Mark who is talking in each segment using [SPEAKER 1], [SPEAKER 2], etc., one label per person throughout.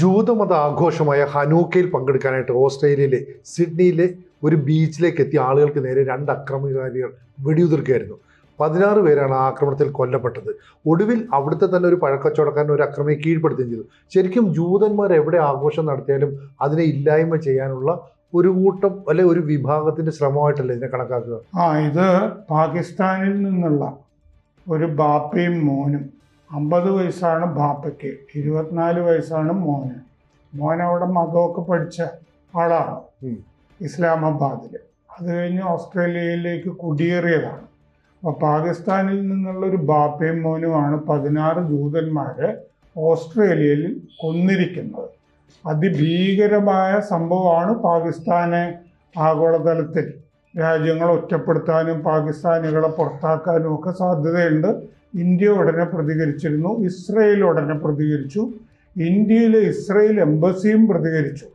[SPEAKER 1] ജൂതമത ആഘോഷമായ ഹനൂക്കയിൽ പങ്കെടുക്കാനായിട്ട് ഓസ്ട്രേലിയയിലെ സിഡ്നിയിലെ ഒരു ബീച്ചിലേക്ക് എത്തിയ ആളുകൾക്ക് നേരെ രണ്ട് അക്രമകാരികൾ വെടിയുതിർക്കുകയായിരുന്നു. പതിനാറ് പേരാണ് ആ ആക്രമണത്തിൽ കൊല്ലപ്പെട്ടത്. ഒടുവിൽ അവിടുത്തെ തന്നെ ഒരു പഴക്കച്ചവടക്കാരൻ ഒരു അക്രമിയെ കീഴ്പ്പെടുത്തുകയും ചെയ്തു. ശരിക്കും ജൂതന്മാർ എവിടെ ആഘോഷം നടത്തിയാലും അതിനെ ഇല്ലായ്മ ചെയ്യാനുള്ള ഒരു കൂട്ടം അല്ലെ ഒരു വിഭാഗത്തിന്റെ ശ്രമമായിട്ടല്ലേ ഇതിനെ കണക്കാക്കുക?
[SPEAKER 2] ആ ഇത് പാകിസ്ഥാനിൽ നിന്നുള്ള ഒരു ബാപ്പയും മോനും അമ്പത് വയസ്സാണ് ബാപ്പയ്ക്ക് ഇരുപത്തിനാല് വയസ്സാണ് മോന്. മോൻ അവിടെ മതമൊക്കെ പഠിച്ച ആളാണ് ഇസ്ലാമാബാദിൽ അത് കഴിഞ്ഞ് ഓസ്ട്രേലിയയിലേക്ക് കുടിയേറിയതാണ്. അപ്പോൾ പാകിസ്ഥാനിൽ നിന്നുള്ള ഒരു ബാപ്പയും മോനുമാണ് പതിനാറ് ദൂതന്മാരെ ഓസ്ട്രേലിയയിൽ കൊന്നിരിക്കുന്നത്. അതിഭീകരമായ സംഭവമാണ് പാകിസ്ഥാനെ ആഗോളതലത്തിൽ രാജ്യങ്ങൾ ഒറ്റപ്പെടുത്താനും പാകിസ്ഥാനികളെ പുറത്താക്കാനും ഒക്കെ സാധ്യതയുണ്ട്. ഇന്ത്യ ഉടനെ പ്രതികരിച്ചിരുന്നു ഇസ്രയേൽ ഉടനെ പ്രതികരിച്ചു ഇന്ത്യയിലെ ഇസ്രയേൽ എംബസിയും പ്രതികരിച്ചു.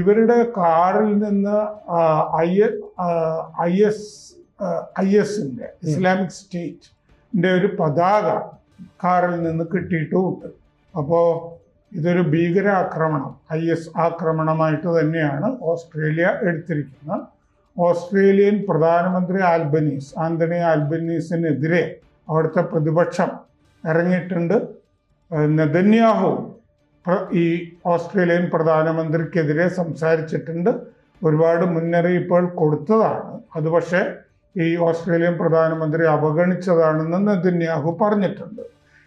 [SPEAKER 2] ഇവരുടെ കാറിൽ നിന്ന് ഐ ഐ എസ് ഐ എസിന്റെ ഇസ്ലാമിക് സ്റ്റേറ്റിന്റെ ഒരു പതാക കാറിൽ നിന്ന് കിട്ടിയിട്ടുമുണ്ട്. അപ്പോൾ ഇതൊരു ഭീകരാക്രമണം ഐ എസ് ആക്രമണമായിട്ട് തന്നെയാണ് ഓസ്ട്രേലിയ എടുത്തിരിക്കുന്നത്. ഓസ്ട്രേലിയൻ പ്രധാനമന്ത്രി ആൽബനീസ് ആന്റണി ആൽബനീസിനെതിരെ അവിടുത്തെ പ്രതിപക്ഷം ഇറങ്ങിയിട്ടുണ്ട്. നെതന്യാഹു ഈ ഓസ്ട്രേലിയൻ പ്രധാനമന്ത്രിക്കെതിരെ സംസാരിച്ചിട്ടുണ്ട്. ഒരുപാട് മുന്നറിയിപ്പുകൾ കൊടുത്തതാണ്. അത് പക്ഷേ ഈ ഓസ്ട്രേലിയൻ പ്രധാനമന്ത്രി അവഗണിച്ചതാണെന്ന് നെതന്യാഹു പറഞ്ഞിട്ടുണ്ട്.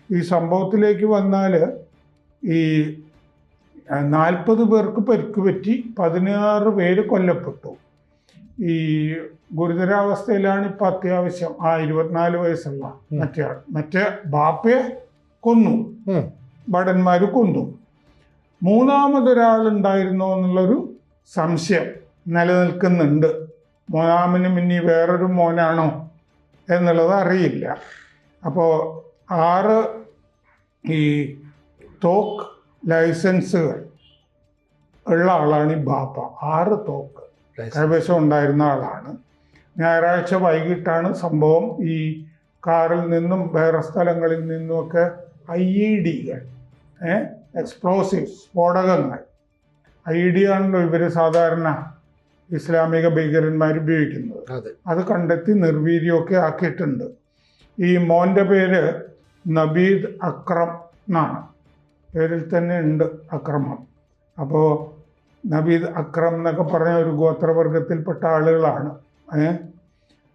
[SPEAKER 2] ഈ സംഭവത്തിലേക്ക് വന്നാൽ ഈ നാൽപ്പത് പേർക്ക് പരിക്ക് പറ്റി പതിനാറ് പേര് കൊല്ലപ്പെട്ടു. ഈ ഗുരുതരാവസ്ഥയിലാണ് ഇപ്പൊ അത്യാവശ്യം ആ ഇരുപത്തിനാല് വയസ്സുള്ള മറ്റേ ആൾ മറ്റേ ബാപ്പയെ കൊന്നു. ഭടന്മാര് കൊന്നു. മൂന്നാമതൊരാളുണ്ടായിരുന്നോ എന്നുള്ളൊരു സംശയം നിലനിൽക്കുന്നുണ്ട്. മൂന്നാമനും ഇനി വേറൊരു മോനാണോ എന്നുള്ളത് അറിയില്ല. അപ്പോൾ ആറ് ഈ തോക്ക് ലൈസൻസുകൾ ഉള്ള ആളാണ് ഈ ബാപ്പ. ആറ് തോക്ക്. കൈവശം ഉണ്ടായിരുന്ന ആളാണ്. ഞായറാഴ്ച വൈകിട്ടാണ് സംഭവം. ഈ കാറിൽ നിന്നും വേറെ സ്ഥലങ്ങളിൽ നിന്നുമൊക്കെ ഐ ഇ ഡികൾ എക്സ്പ്ലോസീവ് സ്ഫോടകങ്ങൾ. ഐ ഡി ആണല്ലോ ഇവർ സാധാരണ ഇസ്ലാമിക ഭീകരന്മാർ ഉപയോഗിക്കുന്നത്.
[SPEAKER 1] അത്.
[SPEAKER 2] കണ്ടെത്തി നിർവീര്യമൊക്കെ ആക്കിയിട്ടുണ്ട്. ഈ മോന്റെ പേര് നബീദ് അക്രം എന്നാണ്. പേരിൽ തന്നെ ഉണ്ട് അക്രമം. അപ്പോൾ നബീദ് അക്രം എന്നൊക്കെ പറഞ്ഞ ഒരു ഗോത്രവർഗത്തിൽപ്പെട്ട ആളുകളാണ്. ഏ?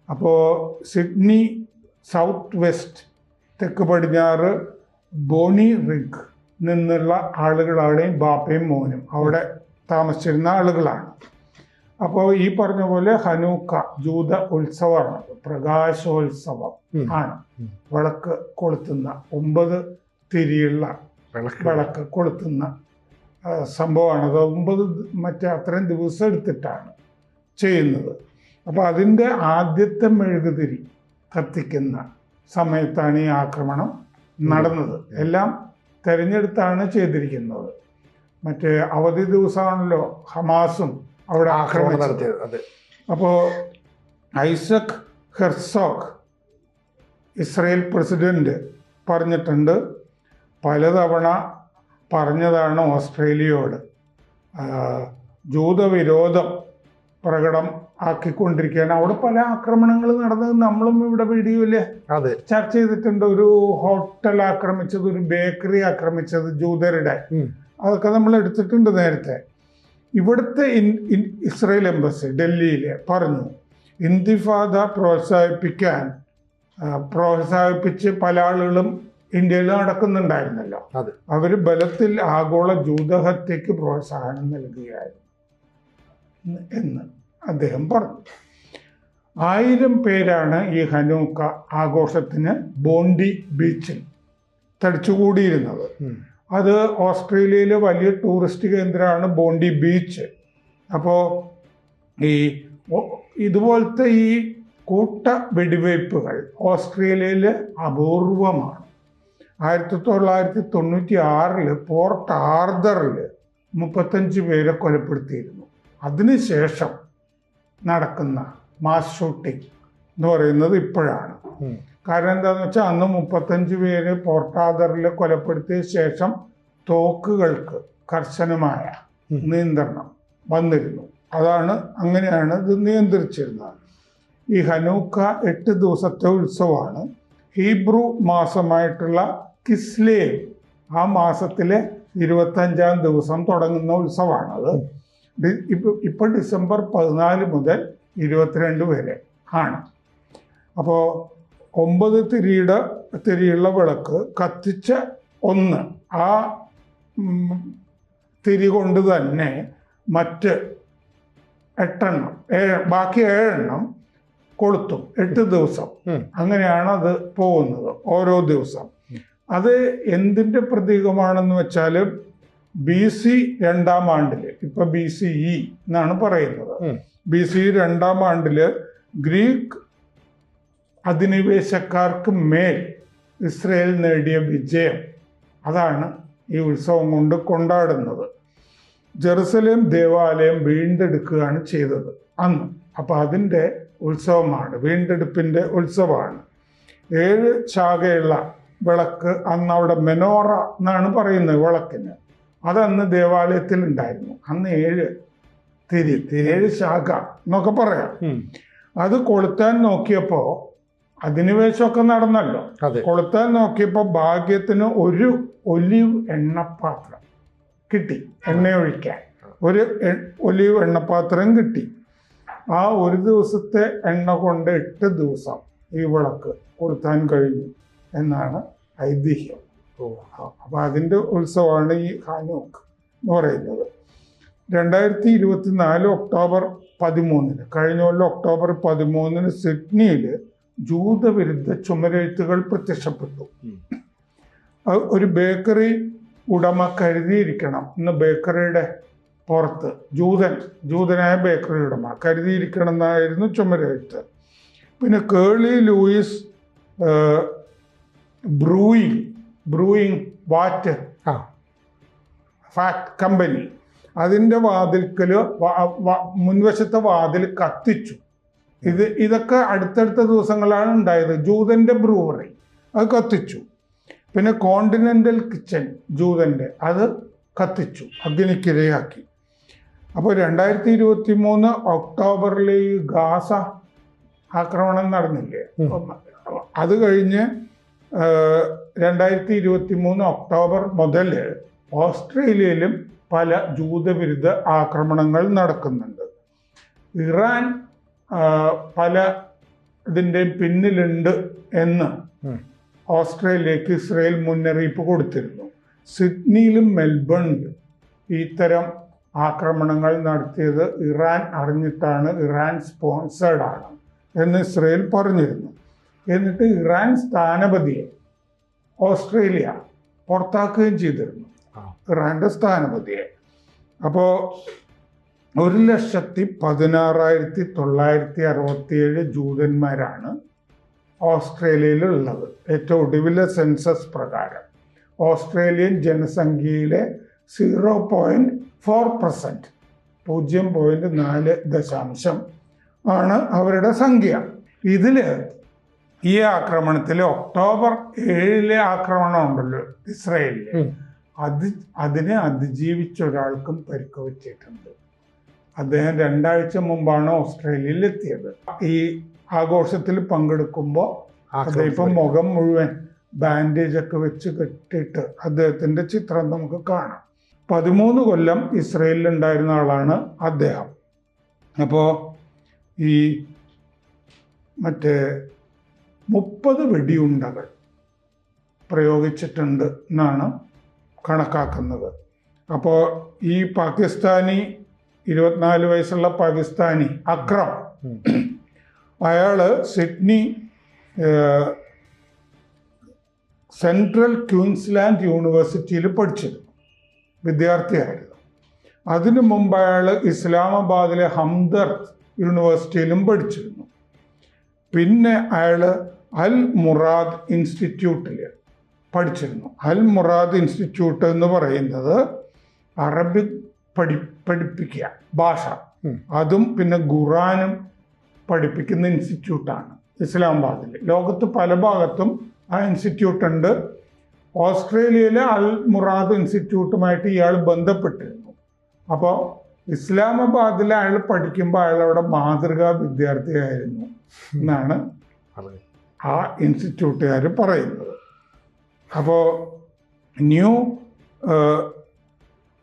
[SPEAKER 2] അപ്പോൾ സിഡ്നി സൗത്ത് വെസ്റ്റ് തെക്ക് പടിഞ്ഞാറ് ബോണി റിഗ് നിന്നുള്ള ആളുകളാണ് ബാപ്പയും മോനും. അവിടെ താമസിച്ചിരുന്ന ആളുകളാണ്. അപ്പോൾ ഈ പറഞ്ഞ പോലെ ഹനൂക്ക ജൂത ഉത്സവമാണ് പ്രകാശോത്സവം ആണ്. വിളക്ക് കൊളുത്തുന്ന ഒമ്പത് തിരിയുള്ള
[SPEAKER 1] വിളക്ക്
[SPEAKER 2] കൊളുത്തുന്ന സംഭവമാണ്. അത് ഒമ്പത് മറ്റേ അത്രയും ദിവസം എടുത്തിട്ടാണ് ചെയ്യുന്നത്. അപ്പോൾ അതിന്റെ ആദ്യത്തെ മെഴുകുതിരി കത്തിക്കുന്ന സമയത്താണ് ഈ ആക്രമണം നടന്നത്. എല്ലാം തിരഞ്ഞെടുത്താണ് ചെയ്തിരിക്കുന്നത്. മറ്റേ അവധി ദിവസമാണല്ലോ ഹമാസും അവിടെ
[SPEAKER 1] ആക്രമണം നടത്തിയത്. അതെ.
[SPEAKER 2] അപ്പോൾ ഐസക് ഹെർസോഗ് ഇസ്രയേൽ പ്രസിഡന്റ് പറഞ്ഞിട്ടുണ്ട് പലതവണ പറഞ്ഞതാണ് ഓസ്ട്രേലിയയോട്. ജൂതവിരോധം പ്രകടം ആക്കിക്കൊണ്ടിരിക്കുകയാണ്. അവിടെ പല ആക്രമണങ്ങൾ നടന്നത് നമ്മളും ഇവിടെ വീഡിയോയിൽ
[SPEAKER 1] അതെ.
[SPEAKER 2] ചർച്ച ചെയ്തിട്ടുണ്ട്. ഒരു ഹോട്ടൽ ആക്രമിച്ചത് ഒരു ബേക്കറി ആക്രമിച്ചത് ജൂതരുടെ. അതൊക്കെ നമ്മൾ എടുത്തിട്ടുണ്ട് നേരത്തെ. ഇവിടുത്തെ ഇസ്രയേൽ എംബസി ഡൽഹിയിലെ പറഞ്ഞു ഇന്തിഫാദ പ്രോത്സാഹിപ്പിക്കാൻ പ്രോത്സാഹിപ്പിച്ച് പല ആളുകളും ഇന്ത്യയിൽ നടക്കുന്നുണ്ടായിരുന്നല്ലോ. അവർ ബലത്തിൽ ആഗോള ജൂതഹത്യക്ക് പ്രോത്സാഹനം നൽകുകയായിരുന്നു. എന്ന് അദ്ദേഹം പറഞ്ഞു. ആയിരം പേരാണ് ഈ ഹനൂക്ക ആഘോഷത്തിന് ബോണ്ടി ബീച്ചിൽ തടിച്ചുകൂടിയിരുന്നത്. അത് ഓസ്ട്രേലിയയിലെ വലിയ ടൂറിസ്റ്റ് കേന്ദ്രമാണ് ബോണ്ടി ബീച്ച്. അപ്പോൾ ഈ ഇതുപോലത്തെ ഈ കൂട്ട വെടിവയ്പ്പുകൾ ഓസ്ട്രേലിയയിൽ അപൂർവമാണ്. ആയിരത്തി തൊള്ളായിരത്തി തൊണ്ണൂറ്റി ആറിൽ പോർട്ട് ആർദറിൽ മുപ്പത്തഞ്ച് പേരെ കൊലപ്പെടുത്തിയിരുന്നു. അതിനുശേഷം നടക്കുന്ന മാസ് ഷൂട്ടിംഗ് എന്ന് പറയുന്നത് ഇപ്പോഴാണ്. കാരണം എന്താണെന്ന് വെച്ചാൽ അന്ന് മുപ്പത്തഞ്ച് പേര് പോർട്ട് ആർദറിൽ കൊലപ്പെടുത്തിയ ശേഷം തോക്കുകൾക്ക് കർശനമായ നിയന്ത്രണം വന്നിരുന്നു. അതാണ് അങ്ങനെയാണ് ഇത് നിയന്ത്രിച്ചിരുന്നത്. ഈ ഹനൂക്ക എട്ട് ദിവസത്തെ ഉത്സവമാണ്. ഹീബ്രു മാസമായിട്ടുള്ള കിസ്ലേവ് ആ മാസത്തിലെ ഇരുപത്തഞ്ചാം ദിവസം തുടങ്ങുന്ന ഉത്സവമാണത്. ഇപ്പൊ ഡിസംബർ പതിനാല് മുതൽ ഇരുപത്തിരണ്ട് വരെ ആണ്. അപ്പോൾ ഒമ്പത് തിരിയുടെ തിരിയുള്ള വിളക്ക് കത്തിച്ച ഒന്ന് ആ തിരി കൊണ്ട് തന്നെ മറ്റ് എട്ടെണ്ണം ഏഴ് ബാക്കി ഏഴെണ്ണം കൊളുത്തും. എട്ട് ദിവസം. അങ്ങനെയാണ് അത് പോകുന്നത് ഓരോ ദിവസം. അത് എന്തിന്റെ പ്രതീകമാണെന്ന് വെച്ചാൽ ബി സി രണ്ടാം ആണ്ടിൽ ഇപ്പൊ ബി സി ഇ എന്നാണ് പറയുന്നത്. ബി സി രണ്ടാം ആണ്ടിൽ ഗ്രീക്ക് അധിനിവേശക്കാർക്ക് മേൽ ഇസ്രയേൽ നേടിയ വിജയം അതാണ് ഈ ഉത്സവം കൊണ്ട് കൊണ്ടാടുന്നത്. ജെറുസലേം ദേവാലയം വീണ്ടെടുക്കുകയാണ് ചെയ്തത് അന്ന്. അപ്പം അതിന്റെ ഉത്സവമാണ് വീണ്ടെടുപ്പിന്റെ ഉത്സവമാണ്. ഏഴ് ശാഖയുള്ള വിളക്ക് അന്ന് അവിടെ മെനോറ എന്നാണ് പറയുന്നത് വിളക്കിന്. അതന്ന് ദേവാലയത്തിൽ ഉണ്ടായിരുന്നു. അന്ന് ഏഴ് തിരി ഏഴ് ശാഖ എന്നൊക്കെ പറയാം. അത് കൊളുത്താൻ നോക്കിയപ്പോൾ അധിനിവേശമൊക്കെ നടന്നല്ലോ. കൊളുത്താൻ നോക്കിയപ്പോൾ ഭാഗ്യത്തിന് ഒരു ഒലിവ് എണ്ണപ്പാത്രം കിട്ടി എണ്ണയൊഴിക്കാൻ. ഒരു ഒലിവ് എണ്ണപ്പാത്രം കിട്ടി. ആ ഒരു ദിവസത്തെ എണ്ണ കൊണ്ട് എട്ട് ദിവസം ഈ വിളക്ക് കൊളുത്താൻ കഴിഞ്ഞു. എന്നാണ് ഐതിഹ്യം.
[SPEAKER 1] അപ്പോൾ
[SPEAKER 2] അതിന്റെ അതിന്റെ ഉത്സവമാണ് ഈ ഹാനോക്ക് എന്ന് പറയുന്നത്. രണ്ടായിരത്തി ഇരുപത്തി നാല് ഒക്ടോബർ പതിമൂന്നിന് കഴിഞ്ഞ കൊല്ലം ഒക്ടോബർ പതിമൂന്നിന് സിഡ്നിയിൽ ജൂതവിരുദ്ധ ചുമരെഴുത്തുകൾ പ്രത്യക്ഷപ്പെട്ടു. ഒരു ബേക്കറി ഉടമ കരുതിയിരിക്കണം ഇന്ന് ബേക്കറിയുടെ പുറത്ത് ജൂതൻ ജൂതനായ ബേക്കറി ഉടമ കരുതിയിരിക്കണം എന്നായിരുന്നു ചുമരെഴുത്ത്. പിന്നെ കേളി ലൂയിസ് ബ്രൂയിങ് ബ്രൂയിങ് വാറ്റ്
[SPEAKER 1] ആ.
[SPEAKER 2] ഫാക്ട് കമ്പനി അതിന്റെ വാതിൽക്കൽ മുൻവശത്തെ വാതിൽ കത്തിച്ചു. ഇത് ഇതൊക്കെ അടുത്തടുത്ത ദിവസങ്ങളാണ് ഉണ്ടായത്. ജൂതന്റെ ബ്രൂവറി. അത് കത്തിച്ചു. പിന്നെ കോണ്ടിനെന്റൽ കിച്ചൺ ജൂതന്റെ അത് കത്തിച്ചു. അഗ്നിക്കിരയാക്കി. അപ്പോൾ രണ്ടായിരത്തി ഇരുപത്തി മൂന്ന് ഒക്ടോബറിൽ ഈ ഗാസ ആക്രമണം നടന്നില്ലേ? അത് കഴിഞ്ഞ് രണ്ടായിരത്തി ഇരുപത്തി മൂന്ന് ഒക്ടോബർ മുതൽ ഓസ്ട്രേലിയയിലും പല ജൂതവിരുദ്ധ ആക്രമണങ്ങൾ നടക്കുന്നുണ്ട്. ഇറാൻ പല ഇതിന്റെയും പിന്നിലുണ്ട് എന്ന് ഓസ്ട്രേലിയക്ക് ഇസ്രയേൽ മുന്നറിയിപ്പ് കൊടുത്തിരുന്നു. സിഡ്നിയിലും മെൽബണിലും ഇത്തരം ആക്രമണങ്ങൾ നടത്തിയത് ഇറാൻ അറിഞ്ഞിട്ടാണ്. ഇറാൻ സ്പോൺസേഡ് ആണ് എന്ന് ഇസ്രയേൽ പറഞ്ഞിരുന്നു. എന്നിട്ട് ഇറാൻ സ്ഥാനപതിയെ ഓസ്ട്രേലിയ പുറത്താക്കുകയും ചെയ്തിരുന്നു.
[SPEAKER 1] ഇറാന്റെ
[SPEAKER 2] ഇറാന്റെ സ്ഥാനപതിയെ. അപ്പോൾ ഒരു ലക്ഷത്തി പതിനാറായിരത്തി തൊള്ളായിരത്തി അറുപത്തിയേഴ് ജൂതന്മാരാണ് ഓസ്ട്രേലിയയിലുള്ളത്. ഏറ്റവും ഒടുവിലെ സെൻസസ് പ്രകാരം. ഓസ്ട്രേലിയൻ ജനസംഖ്യയിലെ സീറോ പോയിന്റ് ഫോർ പെർസെന്റ് പൂജ്യം പോയിന്റ് നാല് ദശാംശം ആണ് അവരുടെ സംഖ്യ. ഇതിൽ ഈ ആക്രമണത്തിൽ ഒക്ടോബർ ഏഴിലെ ആക്രമണം ഉണ്ടല്ലോ ഇസ്രയേലിൽ അത് അതിനെ അതിജീവിച്ച ഒരാൾക്കും പരിക്ക് പറ്റിയിട്ടുണ്ട് അദ്ദേഹം രണ്ടാഴ്ച മുമ്പാണ് ഓസ്ട്രേലിയയിൽ എത്തിയത് ഈ ആഘോഷത്തിൽ പങ്കെടുക്കുമ്പോൾ അദ്ദേഹം മുഖം മുഴുവൻ ബാൻഡേജ് ഒക്കെ വെച്ച് കെട്ടിയിട്ട് അദ്ദേഹത്തിന്റെ ചിത്രം നമുക്ക് കാണാം. പതിമൂന്ന് കൊല്ലം ഇസ്രയേലിൽ ഉണ്ടായിരുന്ന ആളാണ് അദ്ദേഹം. അപ്പോൾ ഈ മറ്റേ മുപ്പത് വെടിയുണ്ടകൾ പ്രയോഗിച്ചിട്ടുണ്ട് എന്നാണ് കണക്കാക്കുന്നത്. അപ്പോൾ ഈ പാകിസ്ഥാനി ഇരുപത്തിനാല് വയസ്സുള്ള പാകിസ്ഥാനി അക്രം അയാൾ സിഡ്നി സെൻട്രൽ ക്യൂൻസ്ലാൻഡ് യൂണിവേഴ്സിറ്റിയിൽ പഠിച്ചിരുന്നു. വിദ്യാർത്ഥിയായിരുന്നു. അതിനു മുമ്പ് അയാൾ ഇസ്ലാമാബാദിലെ ഹംദർദ് യൂണിവേഴ്സിറ്റിയിലും പഠിച്ചിരുന്നു. പിന്നെ അയാൾ അൽ മുറാദ് ഇൻസ്റ്റിറ്റ്യൂട്ടിൽ പഠിച്ചിരുന്നു. അൽ മുറാദ് ഇൻസ്റ്റിറ്റ്യൂട്ട് എന്ന് പറയുന്നത് അറബി പഠി പഠിപ്പിക്കുക ഭാഷ. അതും പിന്നെ ഖുറാനും പഠിപ്പിക്കുന്ന ഇൻസ്റ്റിറ്റ്യൂട്ടാണ് ഇസ്ലാമാബാദിൽ ലോകത്ത് പല ഭാഗത്തും ആ ഇൻസ്റ്റിറ്റ്യൂട്ട് ഉണ്ട് ഓസ്ട്രേലിയയിലെ അൽ മുറാദ് ഇൻസ്റ്റിറ്റ്യൂട്ടുമായിട്ട് ഇയാൾ ബന്ധപ്പെട്ടിരുന്നു. അപ്പോൾ ഇസ്ലാമാബാദിൽ അയാൾ പഠിക്കുമ്പോൾ അയാൾ അവിടെ മാതൃകാ വിദ്യാർത്ഥിയായിരുന്നു എന്നാണ്
[SPEAKER 1] അതെ.
[SPEAKER 2] ആ ഇൻസ്റ്റിറ്റ്യൂട്ടുകാർ പറയുന്നത്. അപ്പോൾ ന്യൂ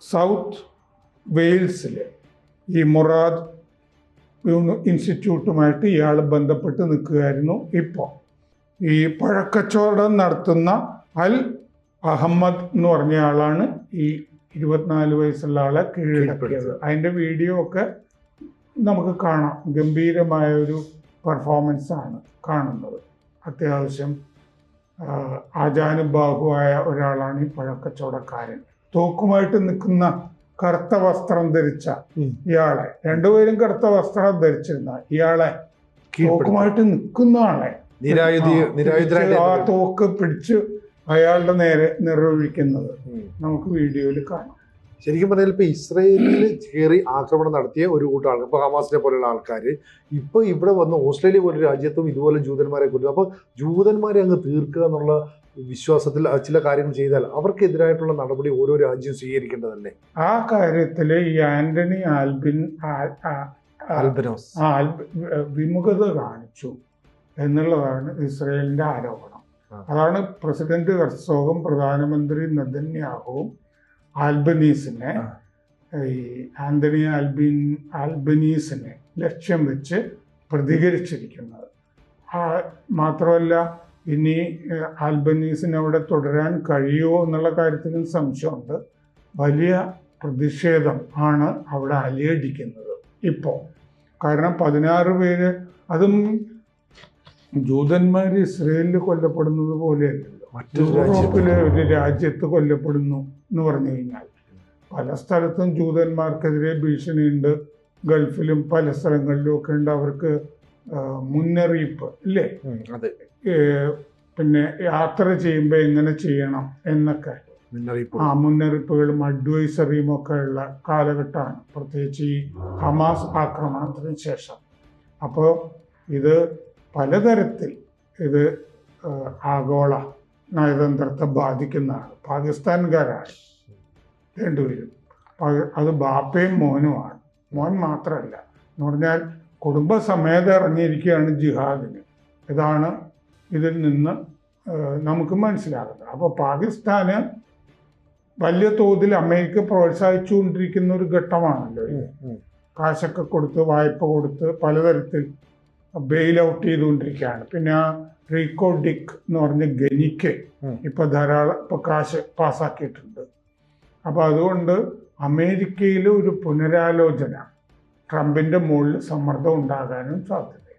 [SPEAKER 2] സൗത്ത് വെയിൽസിൽ ഈ മുറാദ് ഇൻസ്റ്റിറ്റ്യൂട്ടുമായിട്ട് ഇയാൾ ബന്ധപ്പെട്ട് നിൽക്കുകയായിരുന്നു ഇപ്പോൾ ഈ പഴക്കച്ചവടം നടത്തുന്ന അൽ അഹമ്മദ് എന്ന് പറഞ്ഞ ആളാണ് ഈ ഇരുപത്തിനാല് വയസ്സുള്ള ആളെ കീഴടക്കിയത്. അതിന്റെ വീഡിയോ ഒക്കെ നമുക്ക് കാണാം. ഗംഭീരമായ ഒരു പെർഫോമൻസ് ആണ് കാണുന്നത്. അത്യാവശ്യം ആചാനുബാഹുവായ ഒരാളാണ് ഈ പഴക്കച്ചവടക്കാരൻ. തോക്കുമായിട്ട് നിൽക്കുന്ന കറുത്ത വസ്ത്രം ധരിച്ച. ഇയാളെ രണ്ടുപേരും കറുത്ത വസ്ത്രം ധരിച്ചിരുന്ന ഇയാളെ. തോക്കുമായിട്ട് നിൽക്കുന്ന ആളെ. ആ, തോക്ക് പിടിച്ച് അയാളുടെ നേരെ നിർവഹിക്കുന്നത്. നമുക്ക് വീഡിയോയിൽ കാണാം.
[SPEAKER 1] ശരിക്കും പറഞ്ഞാൽ ഇപ്പൊ ഇസ്രയേലിൽ കയറി ആക്രമണം നടത്തിയ ഒരു കൂട്ടം ആൾക്കാർ ഇപ്പൊ ഹമാസിനെ പോലെയുള്ള ആൾക്കാർ ഇപ്പൊ ഇവിടെ വന്ന് ഓസ്ട്രേലിയ പോലൊരു രാജ്യത്തും ഇതുപോലെ ജൂതന്മാരെ കൊല്ലും അപ്പോൾ ജൂതന്മാരെ അങ്ങ് തീർക്കുക എന്നുള്ള വിശ്വാസത്തിൽ ചില കാര്യങ്ങൾ ചെയ്താൽ അവർക്കെതിരായിട്ടുള്ള നടപടി ഓരോ രാജ്യവും സ്വീകരിക്കേണ്ടതല്ലേ?
[SPEAKER 2] ആ കാര്യത്തിൽ ഈ ആന്റണി ആൽബിൻ
[SPEAKER 1] ആൽബിനോസ്.
[SPEAKER 2] വിമുഖത കാണിച്ചു എന്നുള്ളതാണ് ഇസ്രയേലിന്റെ ആരോപണം. അതാണ് പ്രസിഡന്റ് ഹെർസോഗും പ്രധാനമന്ത്രി നെതന്യാഹുവും ആൽബനീസിനെ ഈ ആന്റണി ആൽബിൻ ആൽബനീസിനെ ലക്ഷ്യം വെച്ച് പ്രതികരിച്ചിരിക്കുന്നത്. ആ മാത്രമല്ല ഇനി ആൽബനീസിന് അവിടെ തുടരാൻ കഴിയുമോ എന്നുള്ള കാര്യത്തിലും സംശയമുണ്ട്. വലിയ പ്രതിഷേധം ആണ് അവിടെ അലയടിക്കുന്നത് ഇപ്പോൾ. കാരണം പതിനാറ് പേര് അതും ജൂതന്മാർ ഇസ്രയേലിൽ കൊല്ലപ്പെടുന്നത് പോലെയല്ലല്ലോ
[SPEAKER 1] മറ്റു യൂറോപ്പിൽ
[SPEAKER 2] യൂറോപ്പിലെ ഒരു രാജ്യത്ത് കൊല്ലപ്പെടുന്നു എന്ന് പറഞ്ഞു കഴിഞ്ഞാൽ പല സ്ഥലത്തും ജൂതന്മാർക്കെതിരെ ഭീഷണിയുണ്ട്. ഗൾഫിലും പല സ്ഥലങ്ങളിലും ഒക്കെ ഉണ്ട് അവർക്ക് മുന്നറിയിപ്പ് ഇല്ലേ?
[SPEAKER 1] അതെ.
[SPEAKER 2] പിന്നെ യാത്ര ചെയ്യുമ്പോൾ എങ്ങനെ ചെയ്യണം എന്നൊക്കെ. ആ മുന്നറിയിപ്പുകളും അഡ്വൈസറിയും ഒക്കെ ഉള്ള കാലഘട്ടമാണ്. പ്രത്യേകിച്ച് ഈ ഹമാസ് ആക്രമണത്തിന് ശേഷം. അപ്പോൾ ഇത് പലതരത്തിൽ ഇത് ആഗോള നയതന്ത്രത്തെ ബാധിക്കുന്നതാണ്. പാകിസ്ഥാൻകാരാണ് രണ്ടുപേരും. അത് ബാപ്പയും മോനുമാണ് മോൻ മാത്രമല്ല എന്ന് പറഞ്ഞാൽ കുടുംബസമേതം ഇറങ്ങിയിരിക്കുകയാണ് ജിഹാദിന്. ഇതാണ് ഇതിൽ നിന്ന് നമുക്ക് മനസ്സിലാകുന്നത്. അപ്പോൾ പാകിസ്ഥാന് വലിയ തോതിൽ അമേരിക്ക പ്രോത്സാഹിച്ചുകൊണ്ടിരിക്കുന്ന ഒരു ഘട്ടമാണല്ലോ. കാശൊക്കെ കൊടുത്ത് വായ്പ കൊടുത്ത് പലതരത്തിൽ ബെയിൽ ഔട്ട് ചെയ്തുകൊണ്ടിരിക്കുകയാണ്. പിന്നെ ആ റീകോ ഡിക്ക് എന്ന് പറഞ്ഞ ഗനിക്ക്
[SPEAKER 1] ഇപ്പോൾ
[SPEAKER 2] ഇപ്പൊ ധാരാളം ഇപ്പൊ കാശ് പാസ്സാക്കിയിട്ടുണ്ട് അപ്പൊ അതുകൊണ്ട് അമേരിക്കയിൽ ഒരു പുനരാലോചന ട്രംപിന്റെ മുകളിൽ സമ്മർദ്ദം ഉണ്ടാകാനും സാധ്യത.